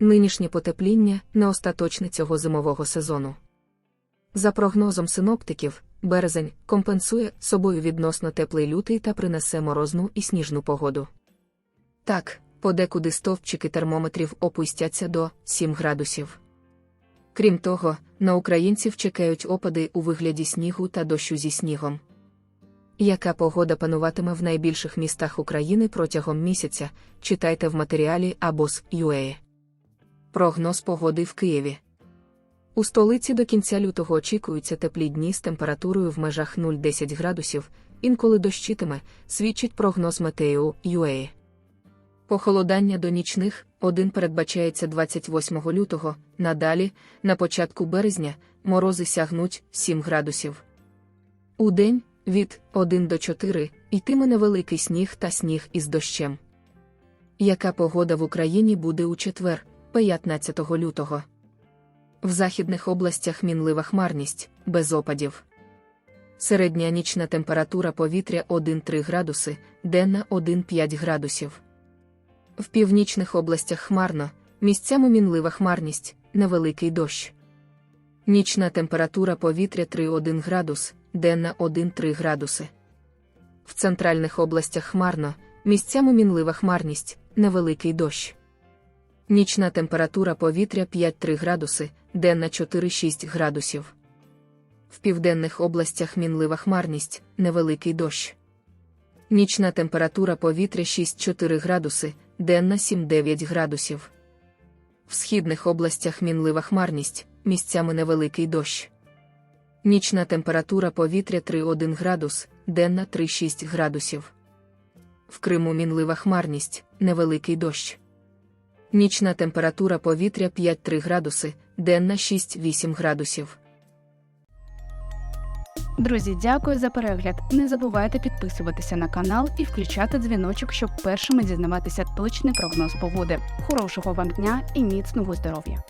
Нинішнє потепління не остаточне цього зимового сезону. За прогнозом синоптиків, березень компенсує собою відносно теплий лютий та принесе морозну і сніжну погоду. Так, подекуди стовпчики термометрів опустяться до 7 градусів. Крім того, на українців чекають опади у вигляді снігу та дощу зі снігом. Яка погода пануватиме в найбільших містах України протягом місяця, читайте в матеріалі або з UA. Прогноз погоди в Києві. У столиці до кінця лютого очікуються теплі дні з температурою в межах 0,10 градусів, інколи дощитиме, свідчить прогноз Метео UA. Похолодання до нічних один передбачається 28 лютого, надалі, на початку березня, морози сягнуть 7 градусів. У день від 1 до 4 йтиме невеликий сніг та сніг із дощем. Яка погода в Україні буде у четвер, 15 лютого? В західних областях мінлива хмарність, без опадів. Середня нічна температура повітря 1-3 градуси, денна 1-5 градусів. В північних областях хмарно, місцями мінлива хмарність, невеликий дощ. Нічна температура повітря 3-1 градус, денна 1-3 градуси. В центральних областях хмарно, місцями мінлива хмарність, невеликий дощ. Нічна температура повітря 5-3 градуси, денна 4-6 градусів. В південних областях мінлива хмарність, невеликий дощ. Нічна температура повітря 6-4 градуси, денна 7-9 градусів. В східних областях мінлива хмарність, місцями невеликий дощ. Нічна температура повітря 3-1 градус, денна 3-6 градусів. В Криму мінлива хмарність, невеликий дощ. Нічна температура повітря 5-3 градуси, денна 6-8 градусів. Друзі, дякую за перегляд. Не забувайте підписуватися на канал і включати дзвіночок, щоб першими дізнаватися точний прогноз погоди. Хорошого вам дня і міцного здоров'я!